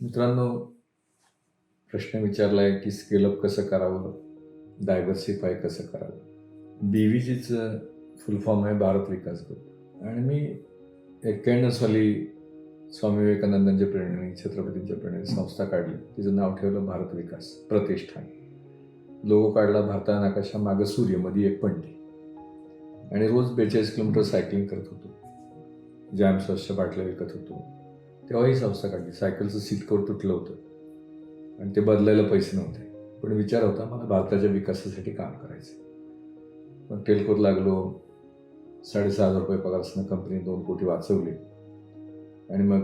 मित्रांनो प्रश्न विचारला आहे की स्केलअप कसं करावं? डायव्हर्सिफाय कसं करावं? बी व्ही जीचं फुल फॉर्म आहे भारत विकास ग्रुप आणि मी एक्क्याण्णव साली स्वामी विवेकानंदांच्या प्रेरणेने छत्रपतींच्या प्रेरणेने संस्था काढली. तिचं नाव ठेवलं भारत विकास प्रतिष्ठान. लोगो काढला भारता नाकाशा मागं सूर्यमध्ये एक पंडी. आणि रोज बेचाळीस किलोमीटर सायकलिंग करत होतो. जॅम स्वच्छ बाटल्या विकत होतो. तेव्हाही संस्था काढली. सायकलचं सीट कोड तुटलं होतं. आणि ते बदलायला पैसे नव्हते. पण विचार होता मला भारताच्या विकासासाठी काम करायचं मग टेलकोत लागलो. साडेसहा हजार रुपये पगार असणं कंपनी दोन कोटी वाचवले. आणि मग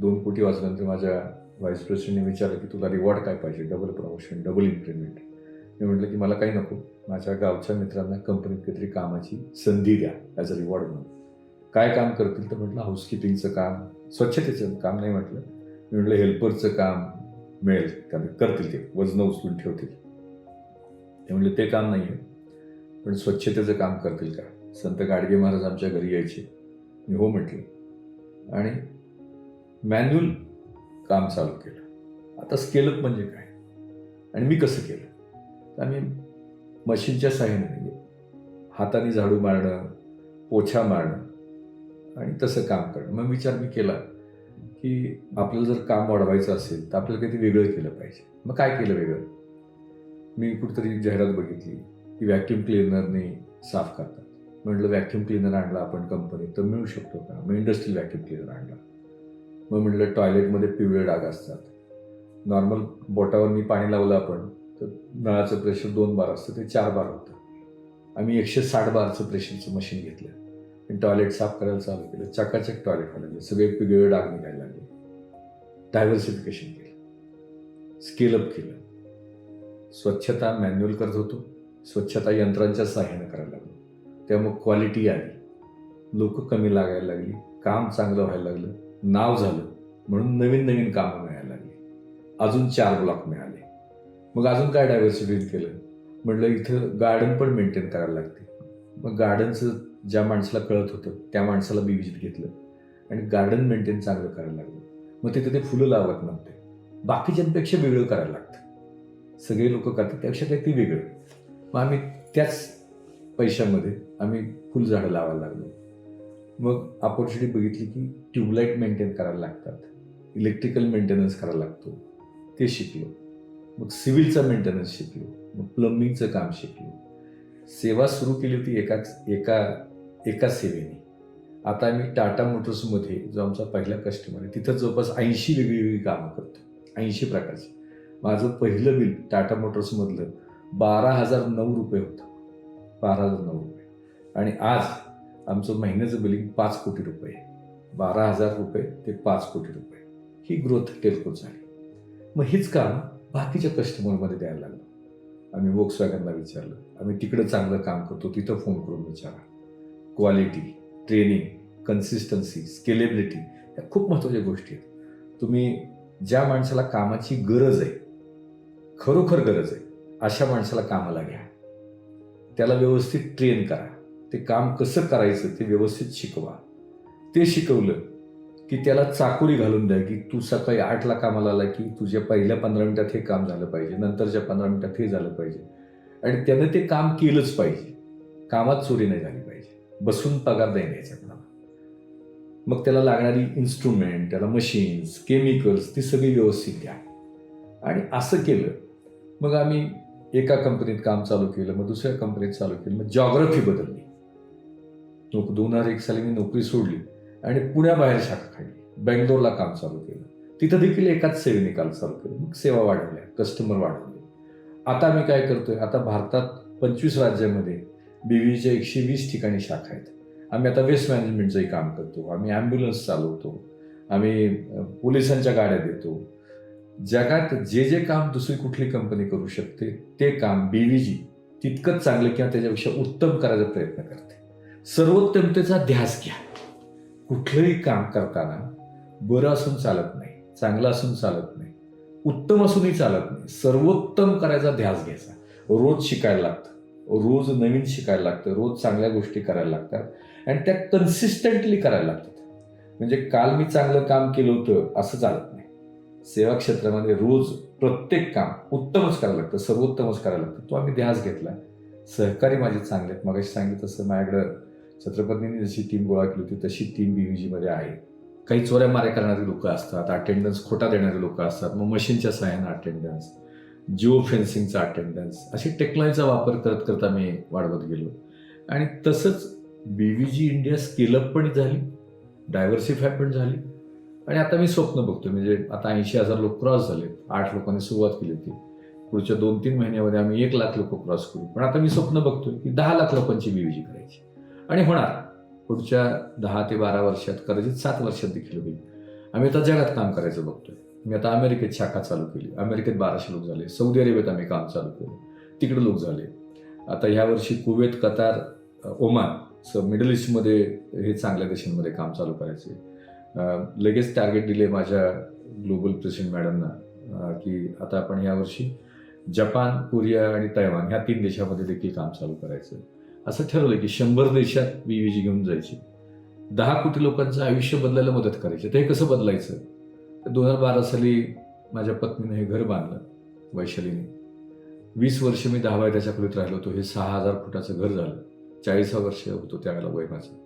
दोन कोटी वाचल्यानंतर माझ्या व्हाईस प्रेसिडेंटने विचारलं की तुला रिवॉर्ड काय पाहिजे? डबल प्रमोशन डबल इन्क्रीमेंट मी म्हटलं की मला काही नको. माझ्या गावच्या मित्रांना कंपनीत काहीतरी कामाची संधी द्या. ॲज अ रिवॉर्ड म्हणून. काय काम करतील तर म्हटलं हाऊसकीपिंगचं काम स्वच्छतेचं काम नाही म्हटलं. मी म्हटलं हेल्परचं काम मिळेल. कारण करतील ते वजनं उचलून ठेवतील. ते म्हटलं ते काम नाही आहे पण स्वच्छतेचं काम करतील का? संत गाडगे महाराज आमच्या घरी यायचे. मी हो म्हटलं. आणि मॅन्युअल काम चालू केलं. आता स्केलअप म्हणजे काय? आणि मी कसं केलं? तर आम्ही मशीनच्या साह्याने हाताने झाडू मारणं पोछा मारणं आणि तसं काम करणं. मग विचार मी केला की आपल्याला जर काम वाढवायचं असेल तर आपल्याला काहीतरी वेगळं केलं पाहिजे. मग काय केलं वेगळं? मी कुठेतरी जाहिरात बघितली की व्हॅक्युम क्लिनरने साफ करतात. म्हटलं व्हॅक्युम क्लिनर आणला आपण कंपनी तर मिळू शकतो का? मग इंडस्ट्रियल व्हॅक्युम क्लिनर आणला. मग म्हटलं टॉयलेटमध्ये पिवळे डाग असतात. नॉर्मल बोटावर मी पाणी लावलं आपण तर नळाचं प्रेशर दोन बार असतं ते चार बार होतं. आम्ही एकशे साठ बारचं प्रेशरचं मशीन घेतलं. टॉयलेट साफ करायला चालू केलं. चकाचक टॉयलेट व्हायला लागले म्हणजे सगळे पिगळे डाग निघायला लागले. डायव्हर्सिफिकेशन केलं. स्केलअप केलं. स्वच्छता मॅन्युअल करत होतो. स्वच्छता यंत्रांच्या सहाय्यानं करायला लागलो. त्यामुळे क्वालिटी आली. लोक कमी लागायला लागली. काम चांगलं व्हायला लागलं. नाव झालं. म्हणून नवीन नवीन कामं मिळायला लागली. अजून चार ब्लॉक मिळाले. मग अजून काय डायव्हर्सिफिकेट केलं? म्हटलं इथं गार्डन पण मेंटेन करायला लागते. मग गार्डनचं ज्या माणसाला कळत होतं त्या माणसाला बी विजिट घेतलं. आणि गार्डन मेंटेन चांगलं करायला लागलं. मग तिथे ते फुलं लावत नव्हते. बाकीच्यांपेक्षा वेगळं करायला लागतं. सगळे लोक करतात त्यापेक्षा काहीतरी वेगळं. मग आम्ही त्याच पैशामध्ये आम्ही फुलझाडं लावायला लागलो. मग ऑपॉर्च्युनिटी बघितली की ट्यूबलाईट मेंटेन करायला लागतात. इलेक्ट्रिकल मेंटेनन्स करायला लागतो. ते शिकलो. मग सिव्हिलचा मेंटेनन्स शिकलो. मग प्लंबिंगचं काम शिकलो. सेवा सुरू केली होती एकाच एका एका सेवेने. आता आम्ही टाटा मोटर्समध्ये जो आमचा पहिला कस्टमर आहे तिथं जवळपास ऐंशी वेगळी वेगळी कामं करतो. ऐंशी प्रकारची. माझं पहिलं बिल टाटा मोटर्समधलं बारा हजार नऊ रुपये होतं. बारा हजार नऊ रुपये. आणि आज आमचं महिन्याचं बिलिंग पाच कोटी रुपये बारा हजार रुपये ते पाच कोटी रुपये. ही ग्रोथ टेल्को झाली मग हीच काम बाकीच्या कस्टमरमध्ये द्यायला लागलो. आम्ही वोक्सवॅगनला विचारलं. आम्ही तिकडं चांगलं काम करतो तिथं फोन करून विचारा क्वालिटी ट्रेनिंग कन्सिस्टन्सी स्केलेबिलिटी या खूप महत्त्वाच्या गोष्टी आहेत. तुम्ही ज्या माणसाला कामाची गरज आहे खरोखर गरज आहे अशा माणसाला कामाला घ्या. त्याला व्यवस्थित ट्रेन करा. ते काम कसं करायचं ते व्यवस्थित शिकवा. ते शिकवलं की त्याला चाकोरी घालून द्या की तू सकाळी आठला कामाला आला की तुझ्या पहिल्या पंधरा मिनिटात हे काम झालं पाहिजे नंतरच्या पंधरा मिनिटात हे झालं पाहिजे. आणि त्यानं ते काम केलंच पाहिजे. कामात चोरी नाही झाली. बसून पगार देणे याच्यातला मग त्याला लागणारी इन्स्ट्रुमेंट त्याला मशीन्स केमिकल्स ती सगळी व्यवस्थित द्या. आणि असं केलं मग आम्ही एका कंपनीत काम चालू केलं मग दुसऱ्या कंपनीत चालू केलं मग जॉग्रफी बदलली. नोक दोन हजार एक साली मी नोकरी सोडली आणि पुण्याबाहेर शाखा काढली. बँगलोरला काम चालू केलं. तिथं देखील एकाच सेवे निकाल चालू केलं. मग सेवा वाढवल्या कस्टमर वाढवले. आता आम्ही काय करतोय? आता भारतात पंचवीस राज्यामध्ये बीवीच्या एकशे वीस ठिकाणी शाखा आहेत. आम्ही आता वेस्ट मॅनेजमेंटचंही काम करतो. आम्ही ॲम्ब्युलन्स चालवतो. आम्ही पोलिसांच्या गाड्या देतो. जगात जे जे काम दुसरी कुठली कंपनी करू शकते ते काम बीवीजी तितकंच चांगलं किंवा त्याच्यापेक्षा उत्तम करायचा प्रयत्न करते. सर्वोत्तमतेचा ध्यास घ्या. कुठलंही काम करताना बरं असून चालत नाही चांगलं असून चालत नाही उत्तम असूनही चालत नाही सर्वोत्तम करायचा ध्यास घ्यायचा. रोज शिकायला लागतं. रोज नवीन शिकायला लागतं रोज चांगल्या गोष्टी करायला लागतात आणि त्या कन्सिस्टंटली करायला लागतात. म्हणजे काल मी चांगलं काम केलं होतं असं चालत नाही. सेवा क्षेत्रामध्ये रोज प्रत्येक काम उत्तमच करायला लागतं सर्वोत्तमच करायला लागतं. तो आम्ही ध्यास घेतला. सहकारी माझे चांगले आहेत. मगाशी सांगितलं तसं माझ्याकडं छत्रपतींनी जशी टीम गोळा केली होती तशी टीम बीव्हीजीमध्ये आहे. काही चोऱ्या माऱ्या करणारी लोक असतात अटेंडन्स खोटा देणारे लोक असतात. मग मशीनच्या सहाय्यानं अटेंडन्स जिओ फेन्सिंगचा अटेंडन्स अशी टेक्नॉलॉजीचा वापर करत करत आम्ही वाढवत गेलो. आणि तसंच B V G India scale up पण झाली. डायव्हर्सिफाय पण झाली. आणि आता मी स्वप्न बघतो म्हणजे आता ऐंशी हजार लोक क्रॉस झाले. आठ लोकांनी सुरुवात केली होती. पुढच्या दोन तीन महिन्यामध्ये आम्ही एक लाख लोक क्रॉस करू. पण आता मी स्वप्न बघतोय की दहा लाख लोकांची बी वी जी करायची. आणि होणार. पुढच्या दहा ते बारा वर्षात कदाचित सात वर्षात देखील होईल. आम्ही आता जगात काम करायचं बघतोय. मी आता अमेरिकेत शाखा चालू केली. अमेरिकेत बाराशे लोक झाले. सौदी अरेबियात आम्ही काम चालू केलं. तिकडे लोक झाले. आता ह्या वर्षी कुवेत कतार ओमान स मिडल ईस्टमध्ये हे चांगल्या देशांमध्ये काम चालू करायचे. लगेच टार्गेट दिले माझ्या ग्लोबल प्रेसिडेंट मॅडमना की आता आपण यावर्षी जपान कोरिया आणि तैवान ह्या तीन देशामध्ये देखील काम चालू करायचं. असं ठरवलं की शंभर देशात बीव्हीजी घेऊन जायची. दहा कोटी लोकांचं आयुष्य बदलायला मदत करायची. ते हे कसं बदलायचं? दोन हजार बारा साली माझ्या पत्नीने हे घर बांधलं वैशालीने. वीस वर्ष मी दहा बाय त्याच्या खोलीत राहिलो होतो. हे सहा हजार फुटाचं घर झालं. चाळीसा वर्ष होतो त्यावेळेला वय माझं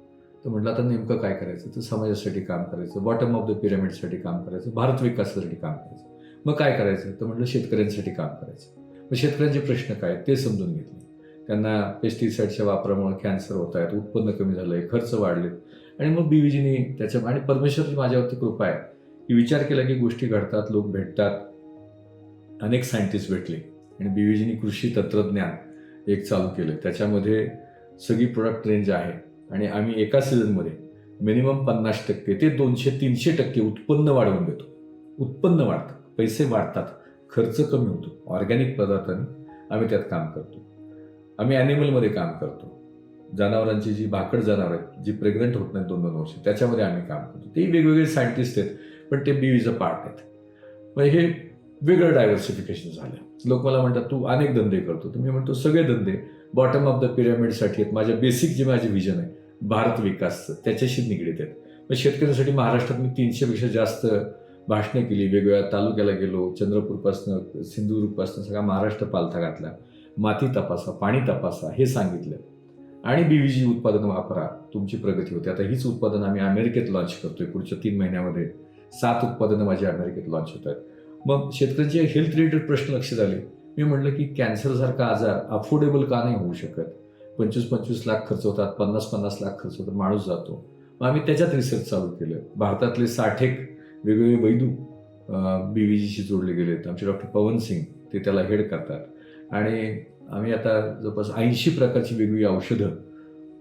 तर म्हटलं आता नेमकं काय करायचं? तर समाजासाठी काम करायचं बॉटम ऑफ द पिरामिडसाठी काम करायचं भारत विकासासाठी काम करायचं. मग काय करायचं? तर म्हटलं शेतकऱ्यांसाठी काम करायचं. मग शेतकऱ्यांचे प्रश्न काय आहेत ते समजून घेतले. त्यांना पेस्टिसाईडच्या वापरामुळे कॅन्सर होत आहेत उत्पन्न कमी झालं आहे खर्च वाढले आणि मग बीवीजीनी त्याच्या आणि परमेश्वरची माझ्यावरती कृपा आहे. विचार केला की गोष्टी घडतात लोक भेटतात. अनेक सायंटिस्ट भेटले. आणि बीवीजीनी कृषी तंत्रज्ञान एक चालू केलं. त्याच्यामध्ये सगळी प्रोडक्ट रेंज आहे. आणि आम्ही एका सीझनमध्ये मिनिमम पन्नास टक्के ते दोनशे तीनशे टक्के उत्पन्न वाढवून देतो. उत्पन्न वाढतं. पैसे वाढतात. खर्च कमी होतो. ऑर्गॅनिक पदार्थाने आम्ही त्यात काम करतो. आम्ही ॲनिमलमध्ये काम करतो. जनावरांची जी भाकड जनावर आहेत जी प्रेग्नंट होत नाहीत दोन दोन वर्ष त्याच्यामध्ये आम्ही काम करतो. तेही वेगवेगळे सायंटिस्ट आहेत. पण ते बीवीचं पार्ट आहेत. मग हे वेगळं डायव्हर्सिफिकेशन झालं. लोक मला म्हणतात तू अनेक धंदे करतो. तर मी म्हणतो सगळे धंदे बॉटम ऑफ द पिरामिडसाठी आहेत. माझ्या बेसिक जे माझे विजन आहे भारत विकासचं त्याच्याशी निगडीत आहेत. मग शेतकऱ्यांसाठी महाराष्ट्रात मी तीनशेपेक्षा जास्त भाषणे केली. वेगवेगळ्या तालुक्याला गेलो. चंद्रपूरपासनं सिंधुदुर्गपासनं सगळा महाराष्ट्र पालथा घातला. माती तपासा पाणी तपासा हे सांगितलं. आणि बीव्हीजी उत्पादन वापरा. तुमची प्रगती होते. आता हीच उत्पादन आम्ही अमेरिकेत लॉन्च करतोय पुढच्या तीन महिन्यामध्ये. सात उत्पादनं माझी अमेरिकेत लॉन्च होत आहेत. मग शेतकऱ्यांचे हेल्थ रिलेटेड प्रश्न लक्ष आले. मी म्हटलं की कॅन्सरसारखा आजार अफोर्डेबल का नाही होऊ शकत? पंचवीस पंचवीस लाख खर्च होतात पन्नास पन्नास लाख खर्च होतात माणूस जातो. मग आम्ही त्याच्यात रिसर्च चालू केलं. भारतातले साठेक वेगवेगळे वैदू बीव्हीजीशी जोडले गेलेत आमचे डॉक्टर पवन सिंग ते त्याला हेड करतात. आणि आम्ही आता जवळपास ऐंशी प्रकारची वेगवेगळी औषधं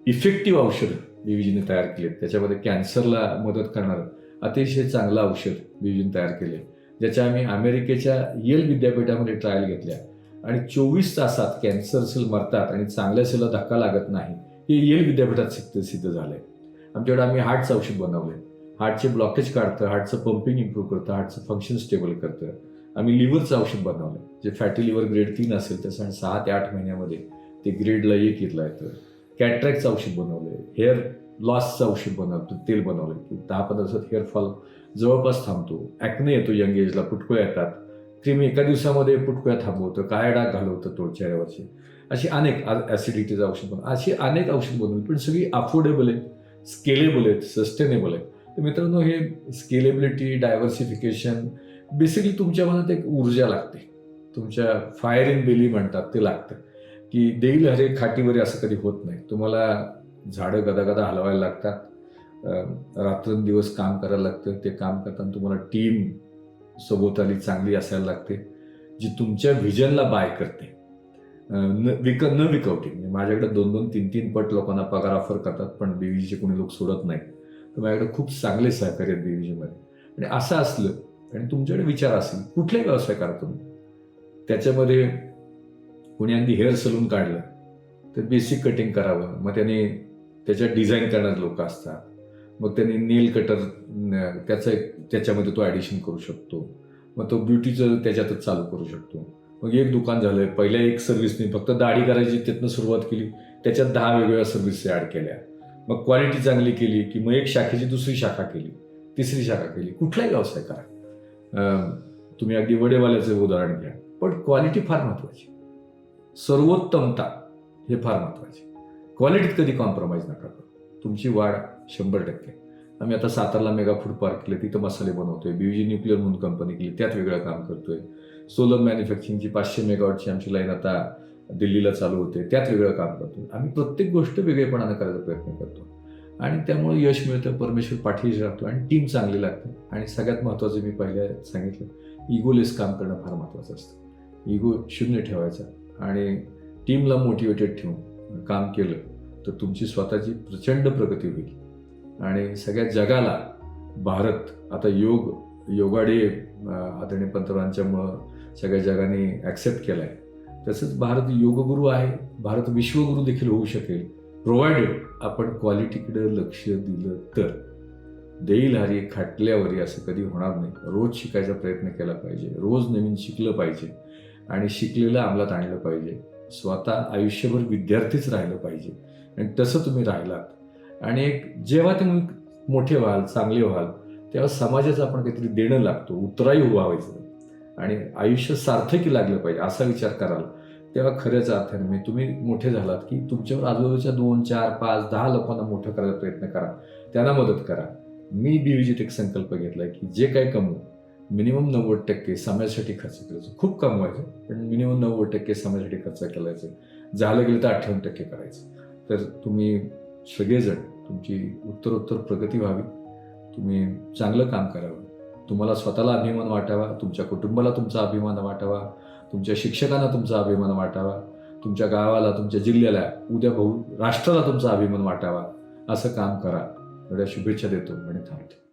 इफेक्टिव्ह औषधं बी वीजीने तयार केली आहेत. त्याच्यामध्ये कॅन्सरला मदत करणारं अतिशय चांगलं औषध बीजून तयार केले ज्याच्या आम्ही अमेरिकेच्या येल विद्यापीठामध्ये ट्रायल घेतल्या. आणि चोवीस तासात कॅन्सर सेल मरतात आणि चांगल्या सेलला धक्का लागत नाही हे येल विद्यापीठात सिद्ध सिद्ध झालंय. आमच्याकडे आम्ही हार्टचं औषध बनवलंय. हार्टचे ब्लॉकेज काढतं हार्टचं पंपिंग इम्प्रूव्ह करतं हार्टचं फंक्शन स्टेबल करतं. आम्ही लिव्हरचं औषध बनवलं जे फॅटी लिव्हर ग्रेड तीन असेल तसं सहा ते आठ महिन्यामध्ये ते ग्रेडला एक येतला येतं. कॅट्रॅक्टचं औषध बनवलंय. हेअर लॉसचं औषध बनवतो तेल बनवलं की दहा पंधरा दिवसात हेअरफॉल जवळपास थांबतो. ॲक्ने येतो यंग एजला पुटकुळ्या येतात. क्रीम एका दिवसामध्ये पुटकुळ्या थांबवतं काळ्या डाग घालवतं तो चेहऱ्यावरचे. अशी अनेक ॲसिडिटीचं औषध बनव. अशी अनेक औषध बनवली पण सगळी अफोर्डेबल आहेत स्केलेबल आहेत सस्टेनेबल आहेत. तर मित्रांनो हे स्केलेबिलिटी डायव्हर्सिफिकेशन बेसिकली तुमच्या मनात एक ऊर्जा लागते. तुमच्या फायर इन बेली म्हणतात ते लागतं. की देईल हरे खाटीवरी असं कधी होत नाही. तुम्हाला झाडं गदागदा हलवायला लागतात. रात्रंदिवस काम करायला लागतं. ते काम करताना तुम्हाला टीम सभोवताली चांगली असायला लागते जी तुमच्या व्हिजनला बाय करते. न विक न विकवटी म्हणजे माझ्याकडे दोन दोन तीन तीन पट लोकांना पगार ऑफर करतात पण बीव्हीचे कोणी लोक सोडत नाहीत. तर माझ्याकडे खूप चांगले सहकार्य आहेत बीव्हीजीमध्ये आणि असं असलं आणि तुमच्याकडे विचार असेल कुठलाही व्यवसाय करा तुम्ही. त्याच्यामध्ये कोणी अगदी हेअर सलून काढलं तर बेसिक कटिंग करावं. मग त्याने त्याच्यात डिझाईन करणारे लोक असतात. मग त्याने नेल कटर त्याचं एक त्याच्यामध्ये तो ॲडिशन करू शकतो. मग तो ब्युटीचं त्याच्यातच चालू करू शकतो. मग एक दुकान झालं पहिल्या एक सर्व्हिसने फक्त दाढी करायची तिथनं सुरुवात केली. त्याच्यात दहा वेगवेगळ्या सर्व्हिस ॲड केल्या. मग क्वालिटी चांगली केली की मग एक शाखेची दुसरी शाखा केली. तिसरी शाखा केली. कुठलाही व्यवसाय करा. तुम्ही अगदी वडेवाल्याचं उदाहरण घ्या. पण क्वालिटी फार महत्वाची. सर्वोत्तमता हे फार महत्त्वाचे क्वालिटीत कधी कॉम्प्रोमाइज नका करू. तुमची वाढ शंभर टक्के. आम्ही आता सातारला मेगा फूड पार्क केलं तिथं मसाले बनवतोय बीव्हीजी न्यूक्लिअर म्हणून कंपनी केली त्यात वेगळं काम करतोय. सोलर मॅन्युफॅक्चरिंगची पाचशे मेगावॉटची आमची लाईन आता दिल्लीला चालू होते त्यात वेगळं काम करतो आम्ही प्रत्येक गोष्ट वेगळेपणानं करायचा प्रयत्न करतो. आणि त्यामुळे यश मिळतं परमेश्वर पाठीशी राहतो आणि टीम चांगली लागते. आणि सगळ्यात महत्त्वाचं मी पहिल्या सांगितलं इगोलेस काम करणं फार महत्त्वाचं असतं. इगो शून्य ठेवायचा आणि टीमला मोटिवेटेड ठेवून काम केलं तर तुमची स्वतःची प्रचंड प्रगती होईल. आणि सगळ्या जगाला भारत आता योग योगाडे आदरणीय पंतप्रधानांच्यामुळं सगळ्या जगाने ॲक्सेप्ट केला आहे तसंच भारत योगगुरू आहे भारत विश्वगुरू देखील होऊ शकेल. प्रोव्हाइडेड आपण क्वालिटीकडे लक्ष दिलं तर. देईल हरी खाटल्यावरी असं कधी होणार नाही. रोज शिकायचा प्रयत्न केला पाहिजे रोज नवीन शिकलं पाहिजे आणि शिकलेलं अंमलात आणलं पाहिजे. स्वतः आयुष्यभर विद्यार्थीच राहिलं पाहिजे. आणि तसं तुम्ही राहिलात. आणि एक जेव्हा तुम्ही मोठे व्हाल चांगले व्हाल तेव्हा समाजाचं आपण काहीतरी देणं लागतो उतराई व्हावायचं आणि आयुष्य सार्थकी लागलं पाहिजे असा विचार कराल. तेव्हा खऱ्याच अर्थाने म्हणजे तुम्ही मोठे झालात की तुमच्यावर आजूबाजूच्या दोन चार पाच दहा लोकांना मोठं करायचा प्रयत्न करा. त्यांना मदत करा. मी बीविजित एक संकल्प घेतला की जे काही कमवू मिनिमम नव्वद टक्के समाजासाठी खर्च करायचं. खूप कमवायचं पण मिनिमम नव्वद टक्के समाजासाठी खर्च करायचं. झालं गेलं तर अठ्ठावन्न टक्के करायचं. तर तुम्ही सगळेजण तुमची उत्तरोत्तर प्रगती व्हावी. तुम्ही चांगलं काम करावं. तुम्हाला स्वतःला अभिमान वाटावा तुमच्या कुटुंबाला तुमचा अभिमान वाटावा तुमच्या शिक्षकांना तुमचा अभिमान वाटावा तुमच्या गावाला तुमच्या जिल्ह्याला उद्या भाऊ राष्ट्राला तुमचा अभिमान वाटावा. असं काम करा. एवढ्या शुभेच्छा देतो. आणि थांबतो.